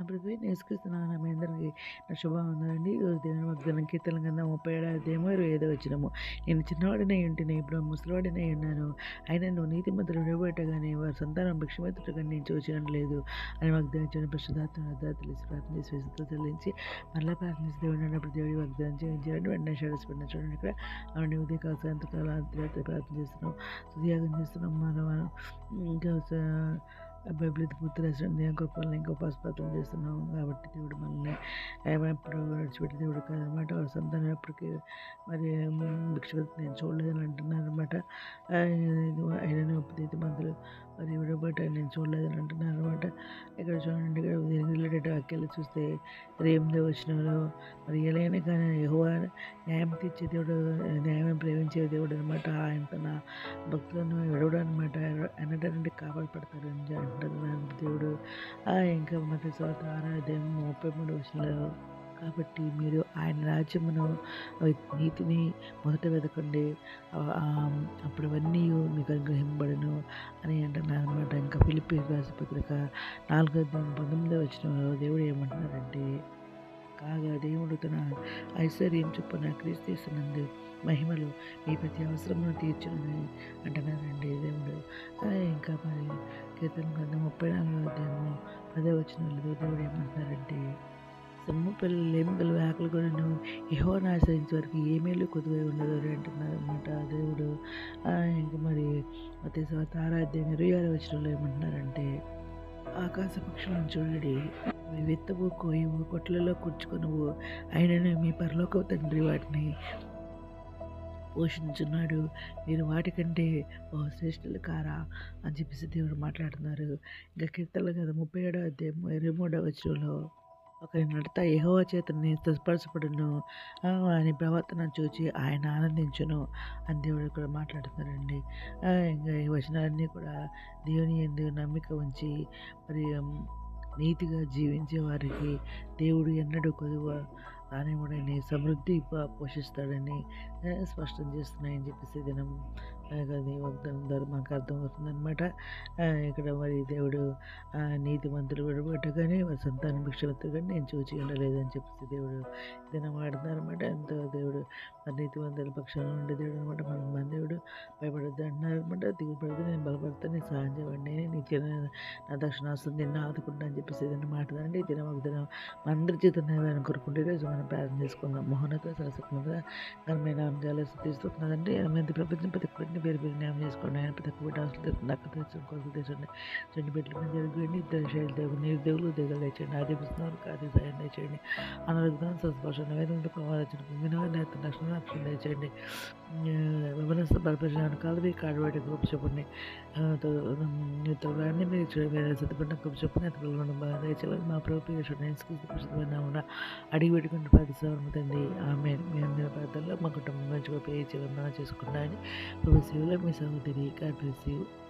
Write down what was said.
అప్పుడు నేర్చుకున్నాను మీ అందరికీ నా శుభవందనండి ఈరోజు దేవుని వాగ్దానం కీర్తన కింద ముప్పై ఏడాది ఏమో ఇరవై ఐదో వచ్చినము నేను చిన్నవాడినై ఉంటేనే ఇప్పుడు ముసలివాడినై ఉన్నాను. అయినా నువ్వు నీతి మంత్రులు కానీ వారి సంతానం భిక్షమెత్తుటగా నేను చూచడం లేదు. అని వాగ్దానించిన ప్రశ్నార్థం వద్ద తెలిసి ప్రార్థన చేసి విసుతో చెల్లించి మళ్ళీ ప్రార్థించి దేవుడు అన్నప్పుడు దేవుడి వాగ్దానం చేయించాలని వెంటనే షడస్ పెట్టిన చూడండి ఇక్కడ. అవును ఉదయ కాల సాయంత్రకాల ప్రార్థన చేస్తున్నాం. సుధ్యాగం చేస్తున్నాం. మనం ఇంకా బైబిల్ పూర్తి రాసిన గొప్పల్ని ఇంకా ఉపాసపాత్రం చేస్తున్నాం కాబట్టి దేవుడు మనల్ని ఎప్పుడు విడిచిపెట్టి దేవుడు కాదనమాట వారి సంతానం ఎప్పటికీ మరి భిక్షపతి నేను చూడలేదని అంటున్నారు అనమాట అయినా ఉపదీత మంత్రులు మరి విడబట్టి నేను చూడలేదని అంటున్నారు అనమాట ఇక్కడ చూడండి ఇక్కడ రిలేటెడ్ వాక్యాలు చూస్తే రేమ్దే వచ్చినారు మరి ఎలాగైనా కానీ యహో న్యాయం తీర్చే దేవుడు న్యాయం ప్రేమించే దేవుడు అనమాట ఆయన తన భక్తులను ఎడవడం అనమాట ఎన్నటంటే కాపాడపడతారు అని అంటారు దేవుడు. ఇంకా మత స్వాత ఆరాధ్యం ముప్పై మూడు వచ్చినారు కాబట్టి మీరు ఆయన రాజ్యమును నీతిని మొదట వెతకండి అప్పుడు అవన్నీ మీకు అనుగ్రహింపబడను అని అంటున్నారు అనమాట ఇంకా ఫిలిపి రాసిపత్రిక నాలుగో పంతొమ్మిదో వచ్చిన దేవుడు ఏమంటున్నారంటే కాగా దేవుడు తన ఐశ్వర్యం చొప్పున క్రీస్తీస్తున్నందు మహిమలు మీ ప్రతి అవసరమును తీర్చునని అంటున్నారండి దేవుడు. ఇంకా మరి కీర్తన గ్రంథం ముప్పై నాలుగో అధ్యాయము పదే వచ్చినట్లు దేవుడు ఏమంటున్నారంటే సొమ్ము పిల్లలు ఏమి ఆకలి కొనను యహోని ఆశ్రయించే వరకు ఏమేలు కొద్దుగా ఉండదు అని అంటున్నారు అనమాట దేవుడు. ఇంకా మరి అతి ఆరాధ్యం ఇరవై ఆరు వచ్చినలో ఏమంటున్నారంటే ఆకాశ పక్షులను చూడండి విత్తవు కోయవు కొట్లలో కూర్చుకొనువు అయినను మీ పరలోక తండ్రి వాటిని పోషించున్నాడు. మీరు వాటికంటే ఓ శ్రేష్ఠులు కారా అని చెప్పేసి దేవుడు మాట్లాడుతున్నారు. ఇంకా కీర్తనలు కదా ముప్పై ఏడో అధ్యాయం ఇరవై మూడో వచ్చంలో ఒకరి నడత యహోవ చేతని స్పర్శపడును అని ప్రవర్తన చూచి ఆయన ఆనందించును అని దేవుడు కూడా మాట్లాడుతున్నారండి. ఇంకా ఈ వచనాలన్నీ కూడా దేవుని ఎందు నమ్మిక ఉంచి మరి నీతిగా జీవించే వారికి దేవుడు ఎన్నడూ కొదువ రానివ్వడని సమృద్ధి పోషిస్తాడని స్పష్టం చేస్తున్నాయని చెప్పేసి దినం అది వాగ్దానం ద్వారా మనకు అర్థమవుతుందనమాట ఇక్కడ మరి దేవుడు నీతి మంత్రులు కానీ వారి సంతానం భిక్షవత్తు కానీ నేను చూచి ఉండలేదని చెప్పేసి దేవుడు దినం వాడుతున్నారనమాట ఎంతో దేవుడు మరి నీతి మంత్రుల పక్షాన ఉండే దేవుడు అనమాట మన మన దేవుడు భయపడద్దు అంటున్నారనమాట దిగులు నేను బలపడతాను నేను సహాయం చేయండి నీ తిన నా దక్షిణాస్తం నిన్ను ఆదుకుంటా అని చెప్పేసి ఏదైనా మాట్లాడండి దినం ఒక దినం అందరి చేత నేను కోరుకుంటే రోజు మనం ప్రార్థన చేసుకుందాం. మోహనత సరస్వతంగా ఘనమైన అంశాలు తీస్తున్నదండి మంది ప్రపంచం ప్రతి ఒక్కరిని పేరు పేరు న్యాయం చేసుకోండి. ఆయన ప్రతి ఒక్కటి బిడ్డ తెస్తుంది అక్క తెచ్చిన కొరకు తెచ్చండి చెండు బిడ్డల మీద జరుగుండి ఇద్దరు శైలి దేవుడు నీరు దేవులు దిగలు తెచ్చండి ఆది పుస్తున్నారు ఆది సాయం తెచ్చండి అనారోగ్యం సంస్పర్శ వేదంతో ప్రమాదం పొందిన నేత లక్షణ రక్షణ తెచ్చండి విమనస్థ బలపరిచిన కాలవి కాడబెట్టి గొప్ప చెప్పండి. తొలగాన్ని మీరు చూడండి సిద్ధపడిన గొప్ప చెప్పండి ఇతరులు దయచేయాలి మా ప్రభుత్వ అడిగి అడిగి పెట్టుకుంటే పది తండ్రి ఆమె మీ అందరి ప్రాంతాల్లో మా కుటుంబం మంచిగా పేరు వందన చేసుకున్నాయని ప్రభు సేవలో మీ సహోదరి గాడ్ బ్లెస్